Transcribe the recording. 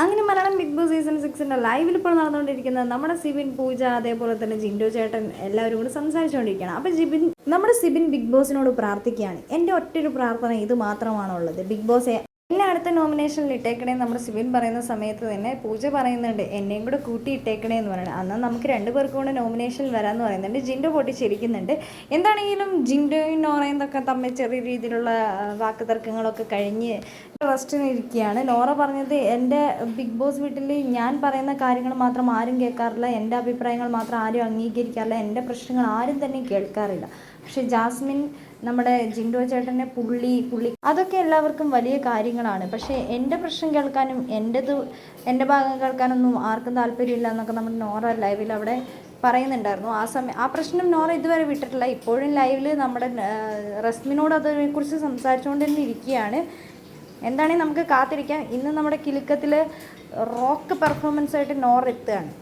അങ്ങനെ Malayalam big Boss season സിക്സിന്റെ ലൈവിൽ ഇപ്പോൾ നടന്നുകൊണ്ടിരിക്കുന്നത് നമ്മുടെ സിബിൻ പൂജ അതേപോലെ തന്നെ ജിൻഡോ ചേട്ടൻ എല്ലാവരും കൂടി സംസാരിച്ചുകൊണ്ടിരിക്കുകയാണ്. അപ്പോൾ ജിബിൻ നമ്മുടെ സിബിൻ ബിഗ് ബോസിനോട് പ്രാർത്ഥിക്കുകയാണ്. എന്റെ ഒറ്റൊരു പ്രാർത്ഥന ഇത് മാത്രമാണുള്ളത്. ബിഗ് ബോസ് അടുത്ത നോമിനേഷനിൽ ഇട്ടേക്കണേ നമ്മുടെ സിബിൻ പറയുന്ന സമയത്ത് തന്നെ പൂജ പറയുന്നുണ്ട് എന്നെയും കൂടെ കൂട്ടി ഇട്ടേക്കണേ എന്ന് പറയുന്നത് അന്ന് നമുക്ക് രണ്ട് പേർക്കും കൂടെ നോമിനേഷനിൽ വരാമെന്ന് പറയുന്നുണ്ട്. ജിൻഡോ പൊട്ടിച്ചിരിക്കുന്നുണ്ട് എന്താണെങ്കിലും ജിൻഡോയും നോറയും ഒക്കെ തമ്മിൽ ചെറിയ രീതിയിലുള്ള വാക്ക് തർക്കങ്ങളൊക്കെ കഴിഞ്ഞ് റെസ്റ്റിന് ഇരിക്കുകയാണ്. നോറ പറഞ്ഞത് എന്റെ ബിഗ് ബോസ് വീട്ടിൽ ഞാൻ പറയുന്ന കാര്യങ്ങൾ മാത്രം ആരും കേൾക്കാറില്ല. എന്റെ അഭിപ്രായങ്ങൾ മാത്രം ആരും അംഗീകരിക്കാറില്ല. എന്റെ പ്രശ്നങ്ങൾ ആരും തന്നെ കേൾക്കാറില്ല. പക്ഷേ ജാസ്മിൻ നമ്മുടെ ജിൻഡോ ചേട്ടന്റെ പുള്ളി പുള്ളി. അതൊക്കെ എല്ലാവർക്കും വലിയ കാര്യങ്ങളാണ്. പക്ഷേ എന്റെ പ്രശ്നം കേൾക്കാനും എന്റെത് എന്റെ ഭാഗം കേൾക്കാനൊന്നും ആർക്കും താല്പര്യമില്ല എന്നൊക്കെ നമ്മൾ നോറ ലൈവിൽ അവിടെ പറയുന്നുണ്ടായിരുന്നു. ആ സമയം ആ പ്രശ്നം നോറ ഇതുവരെ വിട്ടിട്ടില്ല. ഇപ്പോഴും ലൈവിൽ നമ്മുടെ റസ്മിനോട് അതിനെക്കുറിച്ച് സംസാരിച്ചുകൊണ്ട് തന്നെ ഇരിക്കുകയാണ് എന്താണെങ്കിൽ നമുക്ക് കാത്തിരിക്കാം. ഇന്ന് നമ്മുടെ കിലുക്കത്തിൽ റോക്ക് പെർഫോമൻസ് ആയിട്ട് നോറ എത്തുകയാണ്.